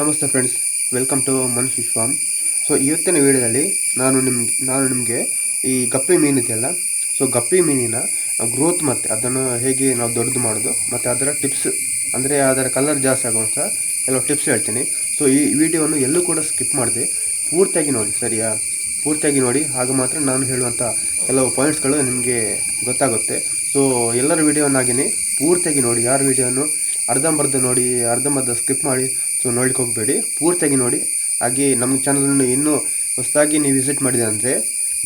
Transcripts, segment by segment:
ನಮಸ್ತೆ friends welcome to man fish farm so ಇವತ್ತಿನ ವೀಡಿಯೋದಲ್ಲಿ ನಾನು ನಿಮ್ಗೆ ನಾನು ನಿಮಗೆ ಈ ಗಪ್ಪಿ ಮೀನು ಇದೆಯಲ್ಲ ಸೊ ಗಪ್ಪಿ ಮೀನಿನ ಗ್ರೋತ್ ಮತ್ತು ಅದನ್ನು ಹೇಗೆ ನಾವು ದೊಡ್ಡದು ಮಾಡೋದು, ಮತ್ತು ಅದರ ಟಿಪ್ಸ್ ಅಂದರೆ ಅದರ ಕಲರ್ ಜಾಸ್ತಿ ಆಗುವಂಥ ಕೆಲವು ಟಿಪ್ಸ್ ಹೇಳ್ತೀನಿ. ಸೊ ಈ ವಿಡಿಯೋವನ್ನು ಎಲ್ಲೂ ಕೂಡ ಸ್ಕಿಪ್ ಮಾಡಿದೆ. ಪೂರ್ತಿಯಾಗಿ ನೋಡಿ, ಸರಿಯಾ? ಪೂರ್ತಿಯಾಗಿ ನೋಡಿ ಆಗ ಮಾತ್ರ ನಾನು ಹೇಳುವಂಥ ಕೆಲವು ಪಾಯಿಂಟ್ಸ್ಗಳು ನಿಮಗೆ ಗೊತ್ತಾಗುತ್ತೆ. ಸೊ ಎಲ್ಲರ ವಿಡಿಯೋನಾಗಿನೇ ಪೂರ್ತಿಯಾಗಿ ನೋಡಿ, ಯಾರ ವಿಡಿಯೋನು ಅರ್ಧಂಬರ್ಧ ನೋಡಿ, ಅರ್ಧಂಬರ್ಧ ಸ್ಕಿಪ್ ಮಾಡಿ ಸೊ ನೋಡ್ಲಿಕ್ಕೆ ಹೋಗಬೇಡಿ. ಪೂರ್ತಿಯಾಗಿ ನೋಡಿ. ಹಾಗೆ ನಮ್ಮ ಚಾನಲನ್ನು ಇನ್ನೂ ಹೊಸದಾಗಿ ನೀವು ವಿಸಿಟ್ ಮಾಡಿದೆ ಅಂದರೆ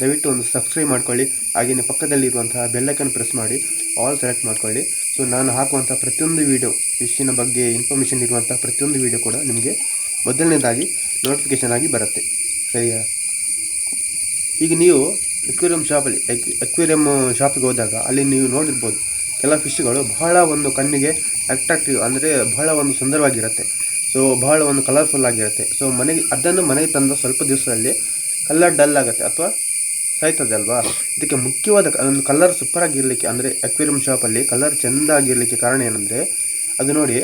ದಯವಿಟ್ಟು ಒಂದು ಸಬ್ಸ್ಕ್ರೈಬ್ ಮಾಡ್ಕೊಳ್ಳಿ. ಹಾಗೆಯೇ ಪಕ್ಕದಲ್ಲಿರುವಂತಹ ಬೆಲ್ಲೈಕನ್ ಪ್ರೆಸ್ ಮಾಡಿ. ಆಲ್ ಸೆಲೆಕ್ಟ್ ಮಾಡ್ಕೊಳ್ಳಿ. ಸೊ ನಾನು ಹಾಕುವಂಥ ಪ್ರತಿಯೊಂದು ವೀಡಿಯೋ ಫಿಶ್ಶಿನ ಬಗ್ಗೆ ಇನ್ಫಾರ್ಮೇಷನ್ ಇರುವಂಥ ಪ್ರತಿಯೊಂದು ವೀಡಿಯೋ ಕೂಡ ನಿಮಗೆ ಮೊದಲನೇದಾಗಿ ನೋಟಿಫಿಕೇಷನ್ ಆಗಿ ಬರುತ್ತೆ. ಸರಿಯಾ? ಈಗ ನೀವು ಎಕ್ವೇರಿಯಂ ಶಾಪಲ್ಲಿ ಎಕ್ವೇರಿಯಂ ಶಾಪಿಗೆ ಹೋದಾಗ ಅಲ್ಲಿ ನೀವು ನೋಡಿರ್ಬೋದು ಕೆಲವು ಫಿಶ್ಗಳು ಬಹಳ ಒಂದು ಕಣ್ಣಿಗೆ ಅಟ್ರಾಕ್ಟಿವ್ ಅಂದರೆ ಬಹಳ ಒಂದು ಸುಂದರವಾಗಿರುತ್ತೆ. ಸೊ ಬಹಳ ಒಂದು ಕಲರ್ಫುಲ್ ಆಗಿರುತ್ತೆ. ಸೊ ಮನೆಗೆ, ಅದನ್ನು ಮನೆಗೆ ತಂದ ಸ್ವಲ್ಪ ದಿವಸದಲ್ಲಿ ಕಲರ್ ಡಲ್ ಆಗುತ್ತೆ ಅಥವಾ ಸಾಯ್ತದೆ ಅಲ್ವಾ? ಇದಕ್ಕೆ ಮುಖ್ಯವಾದ ಒಂದು ಕಲರ್ ಸೂಪರ್ ಆಗಿರಲಿಕ್ಕೆ ಅಂದರೆ ಅಕ್ವೇರಿಯಂ ಶಾಪಲ್ಲಿ ಕಲರ್ ಚೆಂದ ಆಗಿರಲಿಕ್ಕೆ ಕಾರಣ ಏನಂದರೆ, ಅದು ನೋಡಿ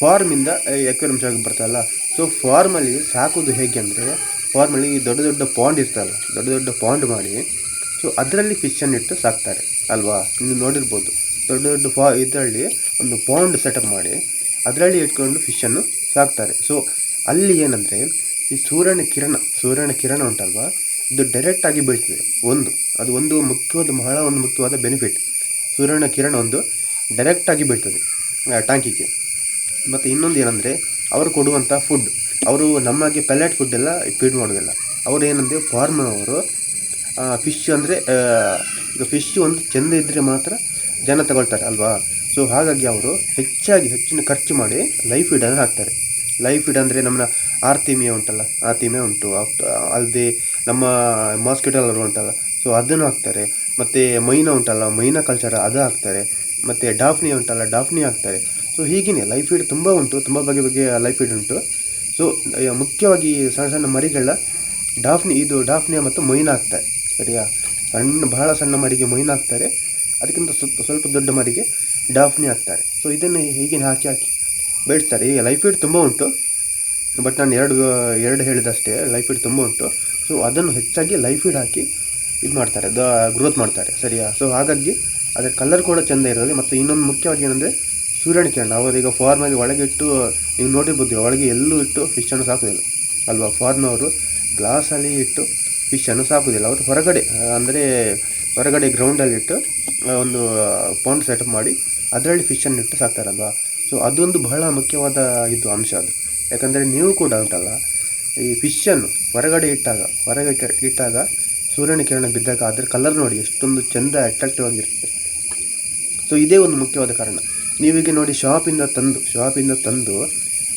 ಫಾರ್ಮಿಂದ ಎಕ್ವೇರಿಯಂ ಶಾಪ್ ಬರ್ತಲ್ಲ ಸೊ ಫಾರ್ಮಲ್ಲಿ ಸಾಕೋದು ಹೇಗೆ ಅಂದರೆ ಫಾರ್ಮಲ್ಲಿ ದೊಡ್ಡ ದೊಡ್ಡ ಪಾಂಡ್ ಇರ್ತಲ್ಲ ದೊಡ್ಡ ದೊಡ್ಡ ಪಾಂಡ್ ಮಾಡಿ ಸೊ ಅದರಲ್ಲಿ ಫಿಶನ್ನು ಇಟ್ಟು ಸಾಕ್ತಾರೆ ಅಲ್ವಾ? ನೀವು ನೋಡಿರ್ಬೋದು. ದೊಡ್ಡ ದೊಡ್ಡ ಫಾ ಇದರಲ್ಲಿ ಒಂದು ಪಾಂಡ್ ಸೆಟಪ್ ಮಾಡಿ ಅದರಲ್ಲಿ ಇಟ್ಕೊಂಡು ಫಿಶನ್ನು ಸಾಕ್ತಾರೆ. ಸೊ ಅಲ್ಲಿ ಏನಂದರೆ ಈ ಸೂರ್ಯನ ಕಿರಣ ಸೂರ್ಯನ ಕಿರಣ ಉಂಟಲ್ವಾ? ಇದು ಡೈರೆಕ್ಟಾಗಿ ಬೀಳ್ತದೆ. ಒಂದು, ಅದು ಒಂದು ಮುಖ್ಯವಾದ ಬಹಳ ಒಂದು ಮುಖ್ಯವಾದ ಬೆನಿಫಿಟ್ ಸೂರ್ಯನ ಕಿರಣ ಒಂದು ಡೈರೆಕ್ಟಾಗಿ ಬೀಳ್ತದೆ ಟ್ಯಾಂಕಿಗೆ. ಮತ್ತು ಇನ್ನೊಂದು ಏನಂದರೆ, ಅವರು ಕೊಡುವಂಥ ಫುಡ್ ಅವರು ನಮಗೆ ಪೆಲೆಟ್ ಫುಡ್ ಎಲ್ಲ ಫೀಡ್ ಮಾಡೋದಿಲ್ಲ. ಅವರು ಏನಂದರೆ ಫಾರ್ಮ್ ಅವರು ಫಿಶ್ ಅಂದರೆ ಈಗ ಫಿಶ್ ಒಂದು ಚೆಂದ ಇದ್ದರೆ ಮಾತ್ರ ಜನ ತಗೊಳ್ತಾರೆ, ಅಲ್ವಾ? ಸೊ ಹಾಗಾಗಿ ಅವರು ಹೆಚ್ಚಾಗಿ ಹೆಚ್ಚಿನ ಖರ್ಚು ಮಾಡಿ ಲೈಫ್ ಇಡನ್ನು ಹಾಕ್ತಾರೆ ಲೈಫ್ ಫೀಡ್ ಅಂದರೆ ನಮ್ಮನ್ನ ಆರ್ತಿಮಿಯ ಉಂಟಲ್ಲ ಆರ್ತಿಮಿಯ ಉಂಟು. ಅಲ್ಲದೆ ನಮ್ಮ ಮಾಸ್ಕಿಟೋಲರು ಉಂಟಲ್ಲ. ಸೊ ಅದನ್ನು ಹಾಕ್ತಾರೆ ಮತ್ತು ಮೈನಾ ಉಂಟಲ್ಲ, ಮೈನಾ ಕಲ್ಚರ್ ಅದು ಹಾಕ್ತಾರೆ ಮತ್ತು ಡಾಫ್ನಿ ಉಂಟಲ್ಲ ಡಾಫ್ನಿ ಹಾಕ್ತಾರೆ ಸೊ ಹೀಗೇ ಲೈಫ್ ಫೀಡ್ ತುಂಬ ಉಂಟು, ತುಂಬ ಬಗೆ ಬಗೆಯ ಲೈಫ್ ಫೀಡ್ ಉಂಟು. ಸೊ ಮುಖ್ಯವಾಗಿ ಸಣ್ಣ ಸಣ್ಣ ಮರಿಗಳ ಡಾಫ್ನಿ ಇದು ಡಾಫ್ನಿಯ ಮತ್ತು ಮೈನಾ ಹಾಕ್ತಾರೆ ಸರಿಯಾ? ಸಣ್ಣ ಬಹಳ ಸಣ್ಣ ಮರಿಗೆ ಮೈನಾ ಹಾಕ್ತಾರೆ ಅದಕ್ಕಿಂತ ಸ್ವಲ್ಪ ದೊಡ್ಡ ಮರಿಗೆ ಡಾಫ್ನಿ ಹಾಕ್ತಾರೆ. ಸೊ ಇದನ್ನು ಹೀಗೆ ಹಾಕಿ ಹಾಕಿ ಬೆಳೆಸ್ತಾರೆ ಈಗ ಲೈಫ್ ಇಡ್ ತುಂಬ ಉಂಟು. ಬಟ್ ನಾನು ಎರಡು ಎರಡು ಹೇಳಿದಷ್ಟೇ. ಲೈಫ್ ಇಡ್ ತುಂಬ ಉಂಟು. ಸೊ ಅದನ್ನು ಹೆಚ್ಚಾಗಿ ಲೈಫ್ ಇಡ್ ಹಾಕಿ ಇದು ಮಾಡ್ತಾರೆ. ದ ಗ್ರೋತ್ ಮಾಡ್ತಾರೆ. ಸರಿಯಾ? ಸೊ ಹಾಗಾಗಿ ಅದರ ಕಲರ್ ಕೂಡ ಚೆಂದ ಇರೋದು. ಮತ್ತು ಇನ್ನೊಂದು ಮುಖ್ಯವಾಗಿ ಏನಂದರೆ ಸೂರ್ಯನ ಕಿರಣ ಅವರೀಗ ಫಾರ್ಮಲ್ಲಿ ಒಳಗೆ ಇಟ್ಟು, ನೀವು ನೋಡಿರ್ಬೋದು ಒಳಗೆ ಎಲ್ಲೂ ಇಟ್ಟು ಫಿಶನ್ನು ಸಾಕೋದಿಲ್ಲ. ಅಲ್ವಾ? ಫಾರ್ನವರು ಗ್ಲಾಸಲ್ಲಿ ಇಟ್ಟು ಫಿಶನ್ನು ಸಾಕೋದಿಲ್ಲ. ಅವರು ಹೊರಗಡೆ, ಅಂದರೆ ಹೊರಗಡೆ ಗ್ರೌಂಡಲ್ಲಿಟ್ಟು ಒಂದು ಪೌಂಡ್ ಸೆಟಪ್ ಮಾಡಿ ಅದರಲ್ಲಿ ಫಿಶನ್ನು ಇಟ್ಟು ಸಾಕ್ತಾರಲ್ವ ಸೊ ಅದೊಂದು ಬಹಳ ಮುಖ್ಯವಾದ ಇದು ಅಂಶ ಅದು. ಯಾಕಂದರೆ ನೀವು ಕೂಡ ಉಂಟಲ್ಲ, ಈ ಫಿಶನ್ನು ಹೊರಗಡೆ ಇಟ್ಟಾಗ ಇಟ್ಟ- ಇಟ್ಟಾಗ ಸೂರ್ಯನ ಕಿರಣ ಬಿದ್ದಾಗ ಅದರ ಕಲರ್ ನೋಡಿ ಎಷ್ಟೊಂದು ಚೆಂದ ಅಟ್ರಾಕ್ಟಿವ್ ಆಗಿರುತ್ತೆ. ಸೊ ಇದೇ ಒಂದು ಮುಖ್ಯವಾದ ಕಾರಣ. ನೀವೀಗ ನೋಡಿ ಶಾಪಿಂದ ತಂದು ಶಾಪಿಂದ ತಂದು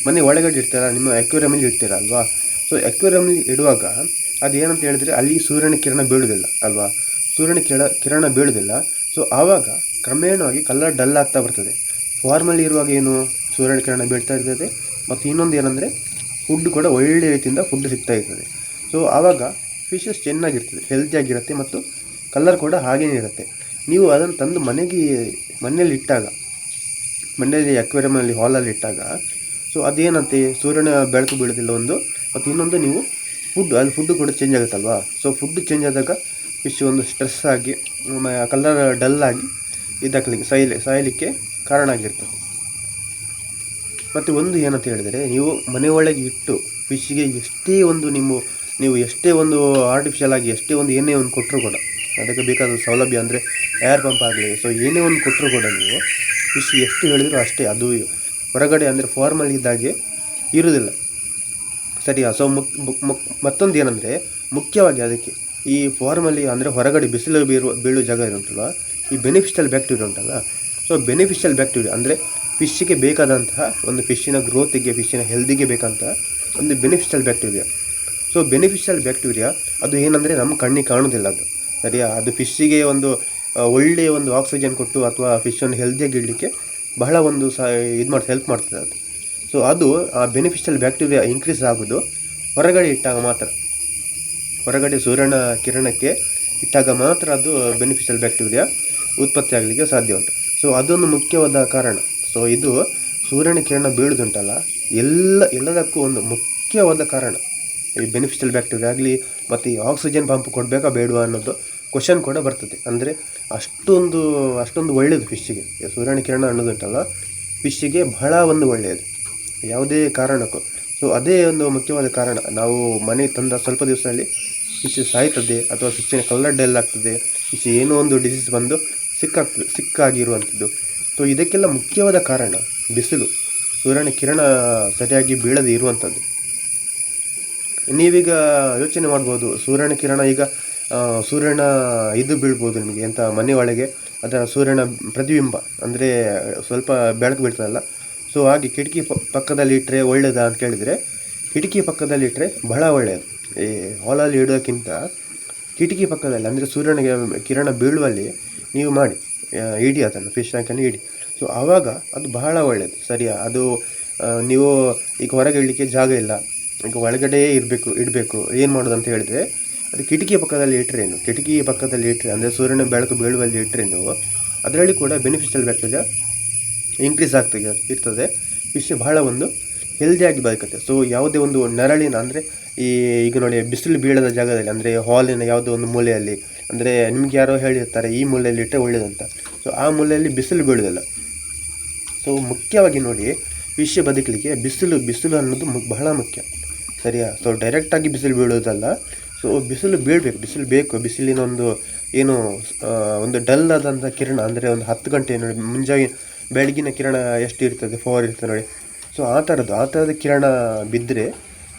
ಮನೆ ಒಳಗಡೆ ಇಡ್ತೀರ, ನಿಮ್ಮ ಅಕ್ವೇರಿಯಮಲ್ಲಿ ಇಡ್ತೀರ ಅಲ್ವಾ? ಸೊ ಅಕ್ವೇರಿಯಮಲ್ಲಿ ಇಡುವಾಗ ಅದು ಏನಂತ ಹೇಳಿದರೆ ಅಲ್ಲಿ ಸೂರ್ಯನ ಕಿರಣ ಬೀಳುವುದಿಲ್ಲ ಅಲ್ವಾ? ಸೂರ್ಯನ ಕಿರಣ ಕಿರಣ ಬೀಳುವುದಿಲ್ಲ ಸೊ ಆವಾಗ ಕ್ರಮೇಣವಾಗಿ ಕಲರ್ ಡಲ್ ಆಗ್ತಾ ಬರ್ತದೆ. ಫಾರ್ಮಲ್ ಇರುವಾಗ ಏನು? ಸೂರ್ಯನ ಕಿರಣ ಬೀಳ್ತಾ ಇರ್ತದೆ. ಮತ್ತು ಇನ್ನೊಂದು ಏನಂದರೆ ಫುಡ್ ಕೂಡ ಒಳ್ಳೆಯ ರೀತಿಯಿಂದ ಫುಡ್ ಸಿಗ್ತಾ ಇರ್ತದೆ. ಸೊ ಆವಾಗ ಫಿಶಸ್ ಚೆನ್ನಾಗಿರ್ತದೆ ಹೆಲ್ತಿಯಾಗಿರುತ್ತೆ ಮತ್ತು ಕಲರ್ ಕೂಡ ಹಾಗೇನೇ ಇರುತ್ತೆ. ನೀವು ಅದನ್ನು ತಂದು ಮನೆಗೆ, ಮನೆಯಲ್ಲಿ ಇಟ್ಟಾಗ, ಮನೆಯಲ್ಲಿ ಅಕ್ವೇರಿಯಮಲ್ಲಿ ಹಾಲಲ್ಲಿ ಇಟ್ಟಾಗ ಸೊ ಅದೇನಂತೆ? ಸೂರ್ಯನ ಬೆಳಕು ಬೀಳೋದಿಲ್ಲ ಒಂದು, ಮತ್ತು ಇನ್ನೊಂದು ನೀವು ಫುಡ್ ಅಲ್ಲಿ ಫುಡ್ ಕೂಡ ಚೇಂಜ್ ಆಗುತ್ತಲ್ವಾ? ಸೊ ಫುಡ್ ಚೇಂಜ್ ಆದಾಗ ಫಿಶ್ ಒಂದು ಸ್ಟ್ರೆಸ್ ಆಗಿ ಕಲರ್ ಡಲ್ ಆಗಿ ಇದಾಗಲಿಕ್ಕೆ ಸಾಯಲಿ, ಸಾಯಲಿಕ್ಕೆ ಕಾರಣ ಆಗಿರ್ತದೆ. ಮತ್ತು ಒಂದು ಏನಂತ ಹೇಳಿದರೆ, ನೀವು ಮನೆಯೊಳಗೆ ಇಟ್ಟು ಫಿಶ್ಗೆ ಎಷ್ಟೇ ಒಂದು ನಿಮ್ಮ, ನೀವು ಎಷ್ಟೇ ಒಂದು ಆರ್ಟಿಫಿಷಿಯಲ್ ಆಗಿ ಎಷ್ಟೇ ಒಂದು ಏನೇ ಒಂದು ಕೊಟ್ಟರು ಕೂಡ, ಅದಕ್ಕೆ ಬೇಕಾದ ಸೌಲಭ್ಯ ಅಂದರೆ ಏರ್ ಪಂಪ್ ಆಗಲಿ ಸೊ ಏನೇ ಒಂದು ಕೊಟ್ಟರು ಕೂಡ ನೀವು ಫಿಶ್ ಎಷ್ಟು ಹೇಳಿದರೂ ಅಷ್ಟೇ, ಅದು ಹೊರಗಡೆ ಅಂದರೆ ಫಾರ್ಮಲ್ ಇದ್ದಾಗೆ ಇರುವುದಿಲ್ಲ. ಸರಿಯಾ ಸೊ ಮುಕ್- ಮತ್ತೊಂದು ಏನಂದರೆ, ಮುಖ್ಯವಾಗಿ ಅದಕ್ಕೆ ಈ ಫಾರ್ಮಲ್ಲಿ ಅಂದರೆ ಹೊರಗಡೆ ಬಿಸಿಲು ಬೀರುವ, ಬೀಳುವ ಜಾಗ ಇರುತ್ತಲ್ಲ ಈ ಬೆನಿಫಿಷಿಯಲ್ ಬ್ಯಾಕ್ಟೀರಿಯಾ ಉಂಟಲ್ಲ? ಸೊ ಬೆನಿಫಿಷಿಯಲ್ ಬ್ಯಾಕ್ಟೀರಿಯಾ ಅಂದರೆ ಫಿಶ್ಶಿಗೆ ಬೇಕಾದಂತಹ ಒಂದು ಫಿಶ್ಶಿನ ಗ್ರೋತಿಗೆ ಫಿಶ್ಶಿನ ಹೆಲ್ದಿಗೆ ಬೇಕಂತಹ ಒಂದು beneficial bacteria so beneficial bacteria ಅದು ಏನಂದರೆ ನಮ್ಮ ಕಣ್ಣಿಗೆ ಕಾಣೋದಿಲ್ಲ ಅದು. ಸರಿಯಾ? ಅದು ಫಿಶ್ಶಿಗೆ ಒಂದು ಒಳ್ಳೆಯ ಒಂದು ಆಕ್ಸಿಜನ್ ಕೊಟ್ಟು ಅಥವಾ ಫಿಶನ್ನು ಹೆಲ್ದಿಯಾಗಿ ಇಡಲಿಕ್ಕೆ ಬಹಳ ಒಂದು ಸಹ ಇದು ಮಾಡಿ ಹೆಲ್ಪ್ ಮಾಡ್ತದೆ ಅದು. ಸೊ ಅದು ಆ ಬೆನಿಫಿಷಿಯಲ್ ಬ್ಯಾಕ್ಟೀರಿಯಾ ಇನ್ಕ್ರೀಸ್ ಆಗೋದು ಹೊರಗಡೆ ಇಟ್ಟಾಗ ಮಾತ್ರ. ಹೊರಗಡೆ ಸೂರ್ಯನ ಕಿರಣಕ್ಕೆ ಇಟ್ಟಾಗ ಮಾತ್ರ ಅದು ಬೆನಿಫಿಷಿಯಲ್ ಬ್ಯಾಕ್ಟೀರಿಯಾ ಉತ್ಪತ್ತಿ ಆಗಲಿಕ್ಕೆ ಸಾಧ್ಯ ಉಂಟು. ಸೊ ಅದೊಂದು ಮುಖ್ಯವಾದ ಕಾರಣ. ಸೊ ಇದು ಸೂರ್ಯನ ಕಿರಣ ಬೀಳುದುಂಟಲ್ಲ, ಎಲ್ಲ, ಎಲ್ಲದಕ್ಕೂ ಒಂದು ಮುಖ್ಯವಾದ ಕಾರಣ. ಈ ಬೆನಿಫಿಷಿಯಲ್ ಬ್ಯಾಕ್ಟೀರಿಯಾ ಆಗಲಿ, ಮತ್ತು ಈ ಆಕ್ಸಿಜನ್ ಪಂಪ್ ಕೊಡಬೇಕಾ ಬೇಡವಾ ಅನ್ನೋದು ಕ್ವಶನ್ ಕೂಡ ಬರ್ತದೆ. ಅಂದರೆ, ಅಷ್ಟೊಂದು ಅಷ್ಟೊಂದು ಒಳ್ಳೆಯದು ಫಿಶ್ಶಿಗೆ ಸೂರ್ಯನ ಕಿರಣ ಅನ್ನೋದುಂಟಲ್ಲ ಫಿಶ್ಶಿಗೆ ಬಹಳ ಒಂದು ಒಳ್ಳೆಯದು ಯಾವುದೇ ಕಾರಣಕ್ಕೂ. ಸೊ ಅದೇ ಒಂದು ಮುಖ್ಯವಾದ ಕಾರಣ. ನಾವು ಮನೆಗೆ ತಂದ ಸ್ವಲ್ಪ ದಿವಸದಲ್ಲಿ ಫಿಶ್ ಸಾಯ್ತದೆ, ಅಥವಾ ಫಿಶ್ಶಿನ ಕಲ್ಲಡ್ಡೆಲ್ಲಾಗ್ತದೆ ಫಿಶ್ ಏನೋ ಒಂದು ಡಿಸೀಸ್ ಬಂದು ಸಿಕ್ಕಾಗ್ತದೆ, ಸಿಕ್ಕಾಗಿರುವಂಥದ್ದು. ಸೊ ಇದಕ್ಕೆಲ್ಲ ಮುಖ್ಯವಾದ ಕಾರಣ ಬಿಸಿಲು. ಸೂರ್ಯನ ಕಿರಣ ಸರಿಯಾಗಿ ಬೀಳದೆ ಇರುವಂಥದ್ದು. ನೀವೀಗ ಯೋಚನೆ ಮಾಡ್ಬೋದು, ಸೂರ್ಯನ ಕಿರಣ ಈಗ ಸೂರ್ಯನ ಇದು ಬೀಳ್ಬೋದು ನಿಮಗೆ, ಎಂಥ ಮನೆ ಒಳಗೆ, ಅದರ ಸೂರ್ಯನ ಪ್ರತಿಬಿಂಬ, ಅಂದರೆ ಸ್ವಲ್ಪ ಬೆಳಕು ಬೀಳ್ತದಲ್ಲ. ಸೊ ಹಾಗೆ ಕಿಟಕಿ ಪಕ್ಕದಲ್ಲಿ ಇಟ್ಟರೆ ಒಳ್ಳೆಯದಾ ಅಂತ ಕೇಳಿದರೆ, ಕಿಟಕಿ ಪಕ್ಕದಲ್ಲಿ ಇಟ್ಟರೆ ಬಹಳ ಒಳ್ಳೆಯದು ಈ ಹಾಲಲ್ಲಿ ಇಡೋಕ್ಕಿಂತ ಕಿಟಕಿ ಪಕ್ಕದಲ್ಲಿ, ಅಂದರೆ ಸೂರ್ಯನಿಗೆ ಕಿರಣ ಬೀಳುವಲ್ಲಿ ನೀವು ಮಾಡಿ ಇಡಿ ಅದನ್ನು ಫಿಶ್ ಟ್ಯಾಂಕನ್ನು ಇಡಿ. ಸೊ ಆವಾಗ ಅದು ಬಹಳ ಒಳ್ಳೆಯದು ಸರಿಯಾ? ಅದು ನೀವು ಈಗ ಹೊರಗೆ ಇಡಲಿಕ್ಕೆ ಜಾಗ ಇಲ್ಲ, ಈಗ ಒಳಗಡೆ ಇರಬೇಕು, ಇಡಬೇಕು, ಏನು ಮಾಡೋದು ಅಂತ ಹೇಳಿದರೆ, ಅದು ಕಿಟಕಿ ಪಕ್ಕದಲ್ಲಿ ಇಟ್ಟರೇನು ಕಿಟಕಿ ಪಕ್ಕದಲ್ಲಿ ಇಟ್ಟರೆ ಅಂದರೆ ಸೂರ್ಯನ ಬೆಳಕು ಬೀಳುವಲ್ಲಿ ಇಟ್ಟರೆ ನೀವು ಅದರಲ್ಲಿ ಕೂಡ ಬೆನಿಫಿಷಿಯಲ್ ಬ್ಯಾಕ್ಟೀರಿಯಾ ಇನ್ಕ್ರೀಸ್ ಆಗ್ತದೆ, ಇರ್ತದೆ. ಫಿಶ್ ಬಹಳ ಒಂದು ಹೆಲ್ದಿಯಾಗಿ ಬದುಕುತ್ತೆ. ಸೊ ಯಾವುದೇ ಒಂದು ನೆರಳಿನ, ಅಂದರೆ ಈ, ಈಗ ನೋಡಿ, ಬಿಸಿಲು ಬೀಳದ ಜಾಗದಲ್ಲಿ, ಅಂದರೆ ಹಾಲಿನ ಯಾವುದೋ ಒಂದು ಮೂಲೆಯಲ್ಲಿ ಅಂದರೆ ನಿಮ್ಗೆ ಯಾರೋ ಹೇಳಿರ್ತಾರೆ, ಈ ಮೂಲೆಯಲ್ಲಿ ಇಟ್ಟರೆ ಒಳ್ಳೆಯದಂತ ಸೊ ಆ ಮೂಲೆಯಲ್ಲಿ ಬಿಸಿಲು ಬೀಳೋದಿಲ್ಲ ಸೊ ಮುಖ್ಯವಾಗಿ ನೋಡಿ, ವಿಷಯ ಬದುಕಲಿಕ್ಕೆ ಬಿಸಿಲು ಬಿಸಿಲು ಅನ್ನೋದು ಬಹಳ ಮುಖ್ಯ. ಸರಿಯಾ? ಸೊ ಡೈರೆಕ್ಟಾಗಿ ಬಿಸಿಲು ಬೀಳೋದಲ್ಲ ಸೊ ಬಿಸಿಲು ಬೀಳಬೇಕು. ಬಿಸಿಲು ಬೇಕು. ಬಿಸಿಲಿನ ಒಂದು ಏನು ಒಂದು ಡಲ್ ಆದಂಥ ಕಿರಣ, ಅಂದರೆ ಒಂದು ಹತ್ತು ಗಂಟೆ ನೋಡಿ ಮುಂಜಾಗಿ ಬೆಳಗಿನ ಕಿರಣ ಎಷ್ಟು ಇರ್ತದೆ ಫೋರ್ ಇರ್ತದೆ ನೋಡಿ. ಸೊ ಆ ಥರದ್ದು, ಆ ಥರದ ಕಿರಣ ಬಿದ್ದರೆ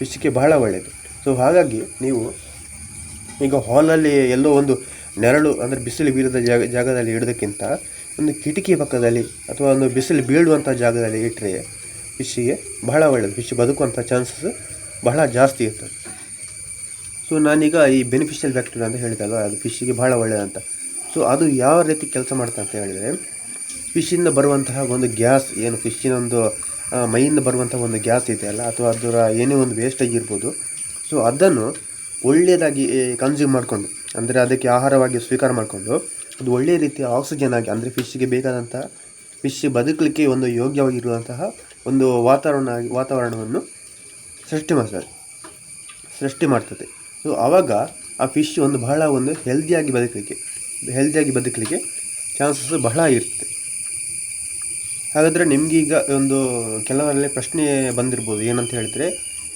ವಿಷಯಕ್ಕೆ ಬಹಳ ಒಳ್ಳೆಯದು ಸೊ ಹಾಗಾಗಿ ನೀವು ಈಗ ಹಾಲಲ್ಲಿ ಎಲ್ಲೋ ಒಂದು ನೆರಳು ಅಂದರೆ ಬಿಸಿಲು ಬೀಳದ ಜಾಗ ಜಾಗದಲ್ಲಿ ಇಡೋದಕ್ಕಿಂತ ಒಂದು ಕಿಟಕಿ ಪಕ್ಕದಲ್ಲಿ ಅಥವಾ ಒಂದು ಬಿಸಿಲು ಬೀಳುವಂಥ ಜಾಗದಲ್ಲಿ ಇಟ್ಟರೆ ಫಿಶ್ಶಿಗೆ ಬಹಳ ಒಳ್ಳೆಯದು ಫಿಶ್ ಬದುಕುವಂಥ ಚಾನ್ಸಸ್ ಬಹಳ ಜಾಸ್ತಿ ಇರ್ತದೆ. ಸೊ ನಾನೀಗ ಈ ಬೆನಿಫಿಷಿಯಲ್ ಬ್ಯಾಕ್ಟೀರಿಯಾ ಅಂತ ಹೇಳಿದಲ್ವ, ಅದು ಫಿಶ್ಶಿಗೆ ಬಹಳ ಒಳ್ಳೆಯದಂತ ಸೊ ಅದು ಯಾವ ರೀತಿ ಕೆಲಸ ಮಾಡ್ತದೆ ಅಂತ ಹೇಳಿದರೆ ಫಿಶ್ಶಿಂದ ಬರುವಂತಹ ಒಂದು ಗ್ಯಾಸ್ ಏನು ಫಿಶ್ಶಿನ ಒಂದು ಮೈಯಿಂದ ಬರುವಂಥ ಒಂದು ಗ್ಯಾಸ್ ಇದೆಯಲ್ಲ, ಅಥವಾ ಅದರ ಏನೇ ಒಂದು ವೇಸ್ಟೇಜ್ ಇರ್ಬೋದು ಸೊ ಅದನ್ನು ಒಳ್ಳೆಯದಾಗಿ ಕನ್ಸ್ಯೂಮ್ ಮಾಡಿಕೊಂಡು, ಅಂದರೆ ಅದಕ್ಕೆ ಆಹಾರವಾಗಿ ಸ್ವೀಕಾರ ಮಾಡಿಕೊಂಡು, ಅದು ಒಳ್ಳೆಯ ರೀತಿಯ ಆಕ್ಸಿಜನ್ ಆಗಿ, ಅಂದರೆ ಫಿಶ್ಗೆ ಬೇಕಾದಂತಹ ಫಿಶ್ ಬದುಕಲಿಕ್ಕೆ ಒಂದು ಯೋಗ್ಯವಾಗಿರುವಂತಹ ಒಂದು ವಾತಾವರಣ, ವಾತಾವರಣವನ್ನು ಸೃಷ್ಟಿ ಮಾಡ್ತಾರೆ ಸೃಷ್ಟಿ ಮಾಡ್ತದೆ. ಸೊ ಆವಾಗ ಆ ಫಿಶ್ ಒಂದು ಬಹಳ ಒಂದು ಹೆಲ್ದಿಯಾಗಿ ಬದುಕಲಿಕ್ಕೆ ಹೆಲ್ದಿಯಾಗಿ ಬದುಕಲಿಕ್ಕೆ ಚಾನ್ಸಸ್ ಬಹಳ ಇರ್ತದೆ ಹಾಗಾದರೆ ನಿಮಗೀಗ ಒಂದು ಕೆಲವರಲ್ಲಿ ಪ್ರಶ್ನೆ ಬಂದಿರ್ಬೋದು, ಏನಂತ ಹೇಳಿದರೆ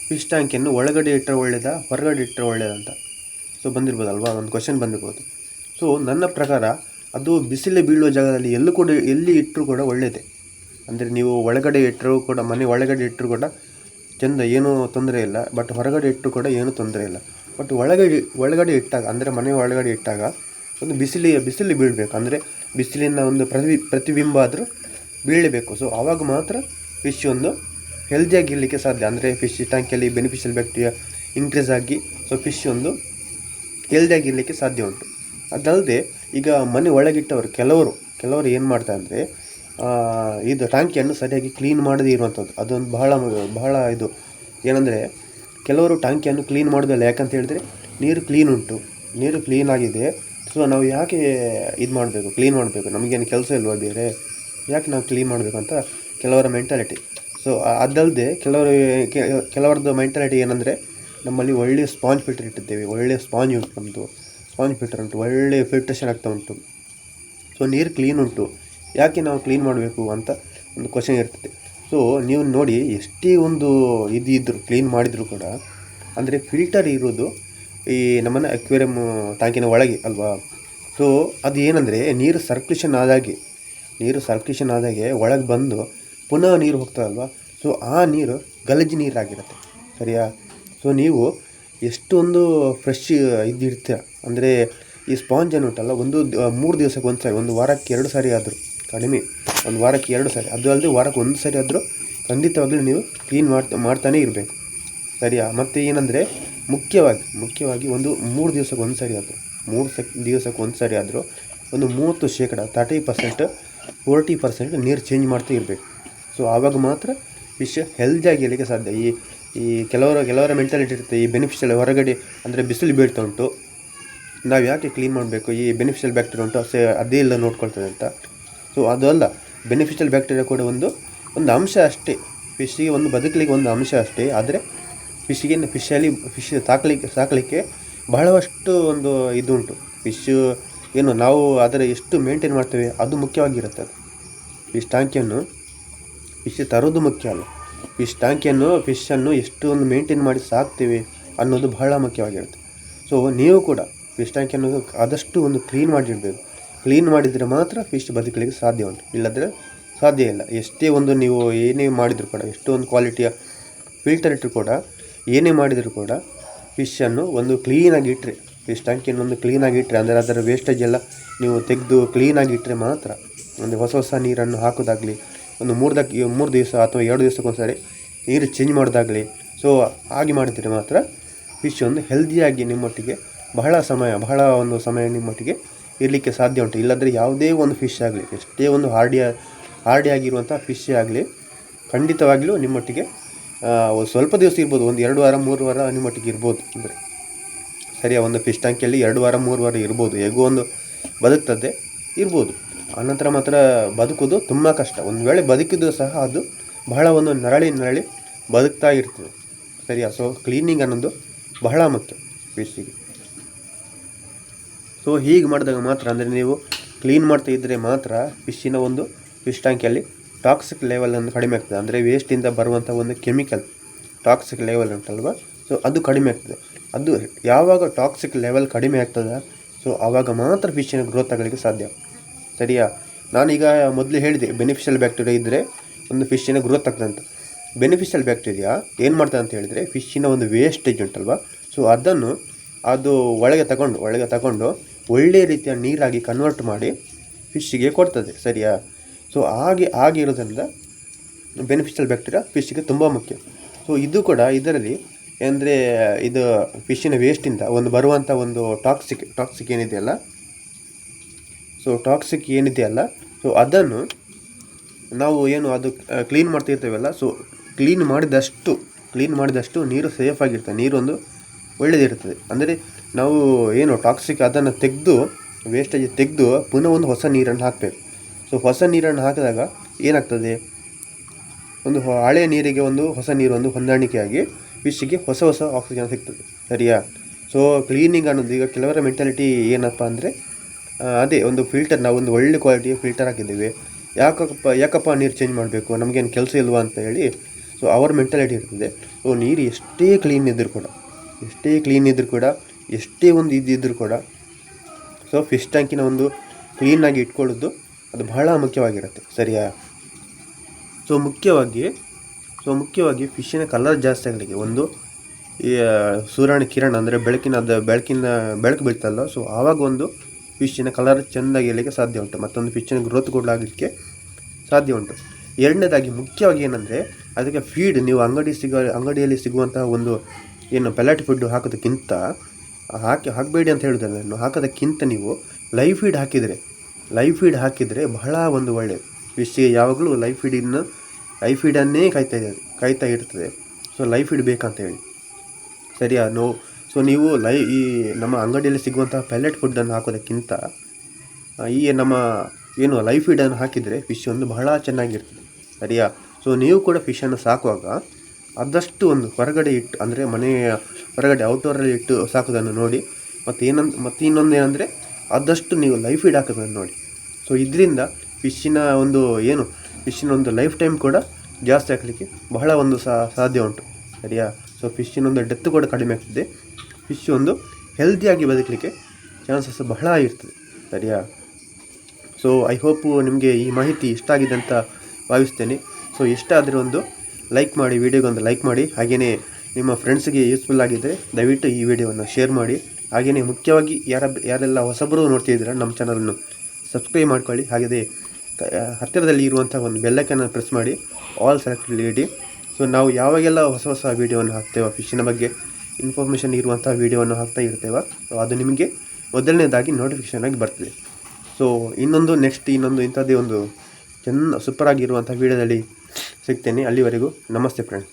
ಫಿಶ್ ಟ್ಯಾಂಕನ್ನು ಒಳಗಡೆ ಇಟ್ಟರೆ ಒಳ್ಳೆಯದಾ ಹೊರಗಡೆ ಇಟ್ಟರೆ ಒಳ್ಳೆಯದಂತ ಸೊ ಬಂದಿರ್ಬೋದಲ್ವಾ ಒಂದು ಕ್ವಶನ್ ಬಂದಿರ್ಬೋದು. ಸೊ ನನ್ನ ಪ್ರಕಾರ ಅದು ಬಿಸಿಲೇ ಬೀಳುವ ಜಾಗದಲ್ಲಿ ಎಲ್ಲೂ ಕೂಡ, ಎಲ್ಲಿ ಇಟ್ಟರೂ ಕೂಡ ಒಳ್ಳೆಯದೇ ಅಂದರೆ ನೀವು ಒಳಗಡೆ ಇಟ್ಟರೂ ಕೂಡ, ಮನೆ ಒಳಗಡೆ ಇಟ್ಟರೂ ಕೂಡ ಚೆಂದ ಏನೂ ತೊಂದರೆ ಇಲ್ಲ. ಬಟ್ ಹೊರಗಡೆ ಇಟ್ಟರೂ ಕೂಡ ಏನೂ ತೊಂದರೆ ಇಲ್ಲ. ಬಟ್ ಒಳಗಡೆ ಒಳಗಡೆ ಇಟ್ಟಾಗ, ಅಂದರೆ ಮನೆ ಒಳಗಡೆ ಇಟ್ಟಾಗ ಒಂದು ಬಿಸಿಲಿ ಬಿಸಿಲು ಬೀಳಬೇಕು. ಅಂದರೆ ಬಿಸಿಲಿನ ಒಂದು ಪ್ರತಿ, ಪ್ರತಿಬಿಂಬ ಆದರೂ ಬೀಳಬೇಕು. ಸೊ ಆವಾಗ ಮಾತ್ರ ಫಿಶ್ ಒಂದು ಹೆಲ್ದಿಯಾಗಿ ಇರಲಿಕ್ಕೆ ಸಾಧ್ಯ. ಅಂದರೆ ಫಿಶ್ ಟ್ಯಾಂಕಲ್ಲಿ ಬೆನಿಫಿಷಿಯಲ್ ಬ್ಯಾಕ್ಟೀರಿಯಾ ಇನ್ಕ್ರೀಸ್ ಆಗಿ ಸೊ ಫಿಶ್ ಒಂದು ಹೆಲ್ದಿಯಾಗಿರಲಿಕ್ಕೆ ಸಾಧ್ಯ ಉಂಟು. ಅದಲ್ಲದೆ, ಈಗ ಮನೆ ಒಳಗಿಟ್ಟವರು, ಕೆಲವರು ಕೆಲವರು ಏನು ಮಾಡ್ತಾರೆ ಅಂದರೆ ಇದು ಟ್ಯಾಂಕಿಯನ್ನು ಸರಿಯಾಗಿ ಕ್ಲೀನ್ ಮಾಡದೇ ಇರುವಂಥದ್ದು ಅದೊಂದು ಬಹಳ ಬಹಳ ಇದು. ಏನಂದರೆ, ಕೆಲವರು ಟ್ಯಾಂಕಿಯನ್ನು ಕ್ಲೀನ್ ಮಾಡೋದಿಲ್ಲ, ಯಾಕಂತ ಹೇಳಿದ್ರೆ, ನೀರು ಕ್ಲೀನ್ ಉಂಟು. ನೀರು ಕ್ಲೀನ್ ಆಗಿದೆ. ಸೊ ನಾವು ಯಾಕೆ ಇದು ಮಾಡಬೇಕು? ಕ್ಲೀನ್ ಮಾಡಬೇಕು? ನಮಗೇನು ಕೆಲಸ ಇಲ್ವಾ ಬೇರೆ? ಯಾಕೆ ನಾವು ಕ್ಲೀನ್ ಮಾಡಬೇಕು ಅಂತ ಕೆಲವರ ಮೆಂಟಾಲಿಟಿ ಸೊ ಅದಲ್ಲದೆ ಕೆಲವರು ಕೆಲವರದ್ದು ಮೆಂಟಾಲಿಟಿ ಏನಂದರೆ, ನಮ್ಮಲ್ಲಿ ಒಳ್ಳೆಯ ಸ್ಪಾಂಜ್ ಫಿಲ್ಟರ್ ಇಟ್ಟಿದ್ದೇವೆ ಒಳ್ಳೆಯ ಸ್ಪಾಂಜ್ ಉಂಟು ನಮ್ಮದು ಸ್ಪಾಂಜ್ ಫಿಲ್ಟರ್ ಉಂಟು ಒಳ್ಳೆಯ ಫಿಲ್ಟ್ರೇಷನ್ ಆಗ್ತಾ ಉಂಟು. ಸೊ ನೀರು ಕ್ಲೀನ್ ಉಂಟು. ಯಾಕೆ ನಾವು ಕ್ಲೀನ್ ಮಾಡಬೇಕು ಅಂತ ಒಂದು ಕ್ವಶನ್ ಇರ್ತದೆ. ಸೊ ನೀವು ನೋಡಿ, ಎಷ್ಟೇ ಒಂದು ಇದು ಇದ್ದರೂ ಕ್ಲೀನ್ ಮಾಡಿದರೂ ಕೂಡ, ಅಂದರೆ ಫಿಲ್ಟರ್ ಇರೋದು ಈ ನಮ್ಮನ್ನು ಅಕ್ವೇರಿಯಮ್ ಟ್ಯಾಂಕಿನ ಒಳಗೆ ಅಲ್ವಾ? ಸೊ ಅದು ಏನಂದರೆ ನೀರು ಸರ್ಕ್ಯುಲೇಷನ್ ಆದಾಗೆ, ನೀರು ಸರ್ಕ್ಯುಲೇಷನ್ ಆದಾಗೆ ಒಳಗೆ ಬಂದು ಪುನಃ ನೀರು ಹೋಗ್ತದಲ್ವ? ಸೊ ಆ ನೀರು ಗಲೀಜು ನೀರಾಗಿರುತ್ತೆ. ಸರಿಯಾ? ಸೊ ನೀವು ಎಷ್ಟೊಂದು ಫ್ರೆಶ್ ಇದು ಅಂದರೆ ಈ ಸ್ಪಾಂಜ್ ಏನು ಉಂಟಲ್ಲ, ಒಂದು ಮೂರು ದಿವಸಕ್ಕೆ ಒಂದು ಸಾರಿ, ಒಂದು ವಾರಕ್ಕೆ ಎರಡು ಸಾರಿ ಆದರೂ, ಕಡಿಮೆ, ಒಂದು ವಾರಕ್ಕೆ ಎರಡು ಸಾರಿ, ಅದು ಅಲ್ಲದೆ ವಾರಕ್ಕೆ ಒಂದು ಸಾರಿ ಆದರೂ ಖಂಡಿತವಾಗಲೂ ನೀವು ಕ್ಲೀನ್ ಮಾಡ್ತಾ, ಮಾಡ್ತಾನೇ ಇರಬೇಕು. ಸರಿಯಾ? ಮತ್ತು ಏನಂದರೆ, ಮುಖ್ಯವಾಗಿ ಮುಖ್ಯವಾಗಿ ಒಂದು ಮೂರು ದಿವಸಕ್ಕೆ ಒಂದು ಸಾರಿ ಆದರೂ, ಮೂರು ಸಕ್ ದಿವಸಕ್ಕೆ ಒಂದು ಸಾರಿ ಆದರೂ, ಒಂದು ಮೂವತ್ತು ಶೇಕಡ ತರ್ಟಿ ಪರ್ಸೆಂಟ್ ಫೋರ್ಟಿ ಪರ್ಸೆಂಟ್ ನೀರು ಚೇಂಜ್ ಮಾಡ್ತಾ ಇರಬೇಕು. ಸೊ ಆವಾಗ ಮಾತ್ರ ಫಿಶ್ ಹೆಲ್ದಿಯಾಗಿ ಇರಲಿಕ್ಕೆ ಸಾಧ್ಯ. ಈ ಈ ಕೆಲವರ ಕೆಲವರ ಮೆಂಟಾಲಿಟಿ ಇರುತ್ತೆ. ಈ ಬೆನಿಫಿಷಿಯಲ್ ಹೊರಗಡೆ ಅಂದರೆ ಬಿಸಿಲು ಬೀಳ್ತಾ ಉಂಟು. ನಾವು ಯಾಕೆ ಕ್ಲೀನ್ ಮಾಡಬೇಕು? ಈ ಬೆನಿಫಿಷಿಯಲ್ ಬ್ಯಾಕ್ಟೀರಿಯಾ ಉಂಟು. ಸೇ ಅದೇ ಇಲ್ಲ ನೋಡ್ಕೊಳ್ತದೆ ಅಂತ. ಸೊ ಅದು ಅಲ್ಲ ಬೆನಿಫಿಷಿಯಲ್ ಬ್ಯಾಕ್ಟೀರಿಯಾ ಕೂಡ ಒಂದು ಒಂದು ಅಂಶ ಅಷ್ಟೇ. ಫಿಶ್ಶಿಗೆ ಒಂದು ಬದುಕಲಿಕ್ಕೆ ಒಂದು ಅಂಶ ಅಷ್ಟೇ. ಆದರೆ ಫಿಶ್ಶಿಗೆ ಫಿಶಲ್ಲಿ ಫಿಶ್ ಸಾಕಲಿಕ್ಕೆ ಸಾಕಲಿಕ್ಕೆ ಬಹಳಷ್ಟು ಒಂದು ಇದುಂಟು ಫಿಶ್ ಏನು ನಾವು ಅದರ ಎಷ್ಟು ಮೇಂಟೈನ್ ಮಾಡ್ತೇವೆ ಅದು ಮುಖ್ಯವಾಗಿರುತ್ತೆ ಈ ಫಿಶ್ ಟ್ಯಾಂಕಿಯನ್ನು ಫಿಶ್ ತರೋದು ಮುಖ್ಯ ಅಲ್ಲ. ಫಿಶ್ ಟ್ಯಾಂಕಿಯನ್ನು, ಫಿಶನ್ನು ಎಷ್ಟು ಒಂದು ಮೇಂಟೈನ್ ಮಾಡಿ ಸಾಕ್ತೀವಿ ಅನ್ನೋದು ಬಹಳ ಮುಖ್ಯವಾಗಿರುತ್ತೆ. ಸೊ, ನೀವು ಕೂಡ ಫಿಶ್ ಟ್ಯಾಂಕಿಯನ್ನು ಆದಷ್ಟು ಒಂದು ಕ್ಲೀನ್ ಮಾಡಿಡಬೇಕು ಕ್ಲೀನ್ ಮಾಡಿದರೆ ಮಾತ್ರ ಫಿಶ್ ಬದುಕಲಿಕ್ಕೆ ಸಾಧ್ಯ ಉಂಟು. ಇಲ್ಲದ್ರೆ ಸಾಧ್ಯ ಇಲ್ಲ. ಎಷ್ಟೇ ಒಂದು ನೀವು ಏನೇ ಮಾಡಿದರೂ ಕೂಡ, ಎಷ್ಟೋ ಒಂದು ಕ್ವಾಲಿಟಿಯ ಫಿಲ್ಟರ್ ಇಟ್ಟರು ಕೂಡ, ಏನೇ ಮಾಡಿದರೂ ಕೂಡ ಫಿಶನ್ನು ಒಂದು ಕ್ಲೀನಾಗಿ ಇಟ್ಟರೆ ಫಿಶ್ ಟ್ಯಾಂಕಿಯನ್ನು ಒಂದು ಕ್ಲೀನಾಗಿ ಇಟ್ಟರೆ ಅಂದರೆ ಅದರ ವೇಸ್ಟೇಜ್ ಎಲ್ಲ ನೀವು ತೆಗೆದು ಕ್ಲೀನಾಗಿ ಇಟ್ಟರೆ ಮಾತ್ರ ಒಂದು ಹೊಸ ಹೊಸ ನೀರನ್ನು ಹಾಕೋದಾಗಲಿ ಒಂದು ಮೂರು ದಕ್ ಮೂರು ದಿವಸ ಅಥವಾ ಎರಡು ದಿವಸಕ್ಕೊಂದ್ಸರಿ ನೀರು ಚೇಂಜ್ ಮಾಡೋದಾಗಲಿ. ಸೊ ಹಾಗೆ ಮಾಡಿದರೆ ಮಾತ್ರ ಫಿಶ್ ಒಂದು ಹೆಲ್ದಿಯಾಗಿ ನಿಮ್ಮೊಟ್ಟಿಗೆ ಬಹಳ ಸಮಯ, ಬಹಳ ಒಂದು ಸಮಯ ನಿಮ್ಮೊಟ್ಟಿಗೆ ಇರಲಿಕ್ಕೆ ಸಾಧ್ಯ ಉಂಟು. ಇಲ್ಲದ್ರೆ ಯಾವುದೇ ಒಂದು ಫಿಶ್ ಆಗಲಿ, ಎಷ್ಟೇ ಒಂದು ಹಾರ್ಡಿ ಹಾರ್ಡಿಯಾಗಿರುವಂಥ ಫಿಶ್ ಆಗಲಿ, ಖಂಡಿತವಾಗಲೂ ನಿಮ್ಮೊಟ್ಟಿಗೆ ಸ್ವಲ್ಪ ದಿವಸ ಇರ್ಬೋದು. ಒಂದು ಎರಡು ವಾರ, ಮೂರು ವಾರ ನಿಮ್ಮೊಟ್ಟಿಗೆ ಇರ್ಬೋದು ಅಂದರೆ. ಸರಿಯಾ ಒಂದು ಫಿಶ್ ಟ್ಯಾಂಕಿಯಲ್ಲಿ ಎರಡು ವಾರ, ಮೂರು ವಾರ ಇರ್ಬೋದು. ಹೇಗೋ ಒಂದು ಬದುಕ್ತದೆ ಇರ್ಬೋದು. ಆನಂತರ ಮಾತ್ರ ಬದುಕೋದು ತುಂಬ ಕಷ್ಟ. ಒಂದು ವೇಳೆ ಬದುಕಿದ್ರು ಸಹ ಅದು ಬಹಳ ಒಂದು ನರಳಿ ನರಳಿ ಬದುಕ್ತಾ ಇರ್ತದೆ. ಸರಿಯಾ? ಸೊ ಕ್ಲೀನಿಂಗ್ ಅನ್ನೋದು ಬಹಳ ಮುಖ್ಯ ಫಿಶ್ಶಿಗೆ ಸೊ ಹೀಗೆ ಮಾಡಿದಾಗ ಮಾತ್ರ, ಅಂದರೆ ನೀವು ಕ್ಲೀನ್ ಮಾಡ್ತಾ ಇದ್ದರೆ ಮಾತ್ರ ಫಿಶ್ಶಿನ ಒಂದು ಫಿಶ್ ಟ್ಯಾಂಕಿಯಲ್ಲಿ ಟಾಕ್ಸಿಕ್ ಲೆವೆಲ್ ಅನ್ನು ಕಡಿಮೆ ಆಗ್ತದೆ. ಅಂದರೆ ವೇಸ್ಟಿಂದ ಬರುವಂಥ ಒಂದು ಕೆಮಿಕಲ್ ಟಾಕ್ಸಿಕ್ ಲೆವೆಲ್ ಉಂಟಲ್ವ? ಸೊ ಅದು ಕಡಿಮೆ ಆಗ್ತದೆ. ಅದು ಯಾವಾಗ ಟಾಕ್ಸಿಕ್ ಲೆವೆಲ್ ಕಡಿಮೆ ಆಗ್ತದೆ? ಸೊ ಆವಾಗ ಮಾತ್ರ ಫಿಶ್ಶಿನ ಗ್ರೋತ್ ಆಗಲಿಕ್ಕೆ ಸಾಧ್ಯ. ಸರಿಯಾ? ನಾನೀಗ ಮೊದಲು ಹೇಳಿದೆ ಬೆನಿಫಿಷಿಯಲ್ ಬ್ಯಾಕ್ಟೀರಿಯಾ ಇದ್ದರೆ ಒಂದು ಫಿಶ್ಶಿನ ಗ್ರೋತ್ ಆಗ್ತದೆ ಅಂತ. ಬೆನಿಫಿಷಿಯಲ್ ಬ್ಯಾಕ್ಟೀರಿಯಾ ಏನು ಮಾಡ್ತದೆ ಅಂತ ಹೇಳಿದರೆ ಫಿಶ್ಶಿನ ಒಂದು ವೇಸ್ಟೇಜ್ ಉಂಟಲ್ವ? ಸೊ ಅದನ್ನು ಅದು ಒಳಗೆ ತಗೊಂಡು ಒಳಗೆ ತಗೊಂಡು ಒಳ್ಳೆಯ ರೀತಿಯ ನೀರಾಗಿ ಕನ್ವರ್ಟ್ ಮಾಡಿ ಫಿಶ್ಶಿಗೆ ಕೊಡ್ತದೆ, ಸರಿಯಾ? ಸೊ ಹಾಗೆ ಆಗಿರೋದ್ರಿಂದ ಬೆನಿಫಿಷಿಯಲ್ ಬ್ಯಾಕ್ಟೀರಿಯಾ ಫಿಶ್ಗೆ ತುಂಬ ಮುಖ್ಯ. ಸೊ ಇದು ಕೂಡ ಇದರಲ್ಲಿ ಅಂದರೆ ಇದು ಫಿಶ್ಶಿನ ವೇಸ್ಟಿಂದ ಒಂದು ಬರುವಂಥ ಒಂದು ಟಾಕ್ಸಿಕ್ ಟಾಕ್ಸಿಕ್ ಏನಿದೆಯಲ್ಲ ಸೊ ಟಾಕ್ಸಿಕ್ ಏನಿದೆಯಲ್ಲ ಸೊ ಅದನ್ನು ನಾವು ಏನು ಅದು ಕ್ಲೀನ್ ಮಾಡ್ತಿರ್ತೇವಲ್ಲ? ಸೊ ಕ್ಲೀನ್ ಮಾಡಿದಷ್ಟು ಕ್ಲೀನ್ ಮಾಡಿದಷ್ಟು ನೀರು ಸೇಫ್ ಆಗಿರ್ತದೆ ನೀರೊಂದು ಒಳ್ಳೆಯದಿರ್ತದೆ ಅಂದರೆ ನಾವು ಏನು ಟಾಕ್ಸಿಕ್ ಅದನ್ನು ತೆಗೆದು ವೇಸ್ಟೇಜ್ ತೆಗೆದು ಪುನಃ ಒಂದು ಹೊಸ ನೀರನ್ನು ಹಾಕಬೇಕು. ಸೊ ಹೊಸ ನೀರನ್ನು ಹಾಕಿದಾಗ ಏನಾಗ್ತದೆ? ಒಂದು ಹಳೆಯ ನೀರಿಗೆ ಒಂದು ಹೊಸ ನೀರು, ಒಂದು ಹೊಂದಾಣಿಕೆಯಾಗಿ ಫಿಶ್ಗೆ ಹೊಸ ಹೊಸ ಆಕ್ಸಿಜನ್ ಸಿಗ್ತದೆ. ಸರಿಯಾ? ಸೊ ಕ್ಲೀನಿಂಗ್ ಅನ್ನೋದು ಈಗ ಕೆಲವರ ಮೆಂಟಾಲಿಟಿ ಏನಪ್ಪ ಅಂದರೆ ಅದೇ ಒಂದು ಫಿಲ್ಟರ್ ನಾವು ಒಂದು ಒಳ್ಳೆ ಕ್ವಾಲಿಟಿಯ ಫಿಲ್ಟರ್ ಹಾಕಿದ್ದೀವಿ. ಯಾಕಪ್ಪ ಯಾಕಪ್ಪ ನೀರು ಚೇಂಜ್ ಮಾಡಬೇಕು? ನಮಗೇನು ಕೆಲಸ ಇಲ್ವಾ ಅಂತ ಹೇಳಿ ಸೊ ಅವರ ಮೆಂಟಾಲಿಟಿ ಇರ್ತದೆ. ಸೊ ನೀರು ಎಷ್ಟೇ ಕ್ಲೀನ್ ಇದ್ದರೂ ಕೂಡ, ಎಷ್ಟೇ ಕ್ಲೀನ್ ಇದ್ದರೂ ಕೂಡ, ಎಷ್ಟೇ ಒಂದು ಇದ್ದಿದ್ದರೂ ಕೂಡ ಸೊ ಫಿಶ್ ಟ್ಯಾಂಕಿನ ಒಂದು ಕ್ಲೀನಾಗಿ ಇಟ್ಕೊಳ್ಳೋದು ಅದು ಬಹಳ ಮುಖ್ಯವಾಗಿರುತ್ತೆ. ಸರಿಯಾ? ಸೊ ಮುಖ್ಯವಾಗಿ ಸೊ ಮುಖ್ಯವಾಗಿ ಫಿಶ್ಶಿನ ಕಲರ್ ಜಾಸ್ತಿ ಆಗಲಿಕ್ಕೆ ಒಂದು ಸೂರ್ಯನ ಕಿರಣ ಅಂದರೆ ಬೆಳಕಿನ ಅದು ಬೆಳಕಿನ, ಬೆಳಕು ಬೀಳ್ತಲ್ಲ ಸೊ ಆವಾಗ ಒಂದು ಫಿಶ್ಶಿನ ಕಲರ್ ಚೆಂದಾಗಿ ಇರಲಿಕ್ಕೆ ಸಾಧ್ಯ ಉಂಟು. ಮತ್ತೊಂದು ಫಿಶ್ಶಿನ ಗ್ರೋತ್ ಕೂಡ ಆಗಲಿಕ್ಕೆ ಸಾಧ್ಯ ಉಂಟು. ಎರಡನೇದಾಗಿ ಮುಖ್ಯವಾಗಿ ಏನಂದರೆ, ಅದಕ್ಕೆ ಫೀಡ್ ನೀವು ಅಂಗಡಿ ಸಿಗೋ, ಅಂಗಡಿಯಲ್ಲಿ ಸಿಗುವಂತಹ ಒಂದು ಏನು ಪೆಲಾಟಿ ಫುಡ್ ಹಾಕೋದಕ್ಕಿಂತ, ಹಾಕಿ, ಹಾಕಬೇಡಿ ಅಂತ ಹೇಳಿದ್ರೆ ನಾನು, ಹಾಕೋದಕ್ಕಿಂತ ನೀವು ಲೈವ್ ಫೀಡ್ ಹಾಕಿದರೆ ಲೈವ್ ಫೀಡ್ ಹಾಕಿದರೆ ಬಹಳ ಒಂದು ಒಳ್ಳೆ ಫಿಶ್ಶಿಗೆ ಯಾವಾಗಲೂ ಲೈವ್ ಫೀಡಿನ ಲೈವ್ ಫೀಡನ್ನೇ ಕಾಯ್ತಾ ಇದೆ, ಕಾಯ್ತಾ ಇರ್ತದೆ. ಸೊ ಲೈವ್ ಫೀಡ್ ಬೇಕಂತ ಹೇಳಿ. ಸರಿಯಾ? ನೋ ಸೊ ನೀವು ಲೈ, ಈ ನಮ್ಮ ಅಂಗಡಿಯಲ್ಲಿ ಸಿಗುವಂತಹ ಪ್ಯಾಲೆಟ್ ಫುಡ್ಡನ್ನು ಹಾಕೋದಕ್ಕಿಂತ ಈ ನಮ್ಮ ಏನು ಲೈಫ್ ಫೀಡನ್ನು ಹಾಕಿದರೆ ಫಿಶ್ ಒಂದು ಬಹಳ ಚೆನ್ನಾಗಿರ್ತದೆ. ಸರಿಯಾ? ಸೊ ನೀವು ಕೂಡ ಫಿಶನ್ನು ಸಾಕುವಾಗ ಆದಷ್ಟು ಒಂದು ಹೊರಗಡೆ ಇಟ್ಟು, ಅಂದರೆ ಮನೆಯ ಹೊರಗಡೆ ಔಟ್ಡೋರಲ್ಲಿ ಇಟ್ಟು ಸಾಕೋದನ್ನು ನೋಡಿ. ಮತ್ತು ಏನಂದ್ ಮತ್ತು ಇನ್ನೊಂದು ಏನಂದರೆ ಆದಷ್ಟು ನೀವು ಲೈಫ್ ಫೀಡ್ ಹಾಕೋದನ್ನು ನೋಡಿ. ಸೊ ಇದರಿಂದ ಫಿಶ್ಶಿನ ಒಂದು ಏನು ಫಿಶ್ಶಿನ ಒಂದು ಲೈಫ್ ಟೈಮ್ ಕೂಡ ಜಾಸ್ತಿ ಹಾಕಲಿಕ್ಕೆ ಬಹಳ ಒಂದು ಸಾಧ್ಯ ಉಂಟು. ಸರಿಯಾ? ಸೊ ಫಿಶ್ಶಿನ ಒಂದು ಡೆತ್ ಕೂಡ ಕಡಿಮೆ ಆಗ್ತದೆ. ಫಿಶ್ ಒಂದು ಹೆಲ್ದಿಯಾಗಿ ಬದುಕಲಿಕ್ಕೆ ಚಾನ್ಸಸ್ ಬಹಳ ಇರ್ತದೆ. ಸರಿಯಾ? ಸೊ ಐ ಹೋಪ್ ನಿಮಗೆ ಈ ಮಾಹಿತಿ ಇಷ್ಟ ಆಗಿದೆ ಅಂತ ಭಾವಿಸ್ತೇನೆ. ಸೊ ಇಷ್ಟ ಆದರೆ ಒಂದು ಲೈಕ್ ಮಾಡಿ ವಿಡಿಯೋಗೊಂದು ಲೈಕ್ ಮಾಡಿ. ಹಾಗೆಯೇ ನಿಮ್ಮ ಫ್ರೆಂಡ್ಸ್ಗೆ ಯೂಸ್ಫುಲ್ ಆಗಿದ್ದರೆ ದಯವಿಟ್ಟು ಈ ವಿಡಿಯೋವನ್ನು ಶೇರ್ ಮಾಡಿ. ಹಾಗೆಯೇ ಮುಖ್ಯವಾಗಿ ಯಾರ ಯಾರೆಲ್ಲ ಹೊಸಬರು ನೋಡ್ತಿದ್ದೀರಾ ನಮ್ಮ ಚಾನಲನ್ನು ಸಬ್ಸ್ಕ್ರೈಬ್ ಮಾಡ್ಕೊಳ್ಳಿ. ಹಾಗೆಯೇ ಹತ್ತಿರದಲ್ಲಿ ಇರುವಂಥ ಒಂದು ಬೆಲ್ಲೈಕನ್ನು ಪ್ರೆಸ್ ಮಾಡಿ. ಆಲ್ ಸೆಲೆಕ್ಟ್ ಇಡಿ ಸೊ ನಾವು ಯಾವಾಗೆಲ್ಲ ಹೊಸ ಹೊಸ ವೀಡಿಯೋವನ್ನು ಹಾಕ್ತೇವೆ ಫಿಶ್ಶಿನ ಬಗ್ಗೆ ಇನ್ಫಾರ್ಮೇಷನ್ ಇರುವಂಥ ವೀಡಿಯೋವನ್ನು ಹಾಕ್ತಾ ಇರ್ತೇವೆ, ಸೊ ಅದು ನಿಮಗೆ ಮೊದಲನೇದಾಗಿ ನೋಟಿಫಿಕೇಷನ್ ಆಗಿ ಬರ್ತದೆ. ಸೊ ಇನ್ನೊಂದು ನೆಕ್ಸ್ಟ್ ಇನ್ನೊಂದು ಇಂಥದ್ದೇ ಒಂದು ಚೆನ್ನ ಸೂಪರಾಗಿರುವಂಥ ವೀಡಿಯೋದಲ್ಲಿ ಸಿಗ್ತೇನೆ ಅಲ್ಲಿವರೆಗೂ. ನಮಸ್ತೆ ಫ್ರೆಂಡ್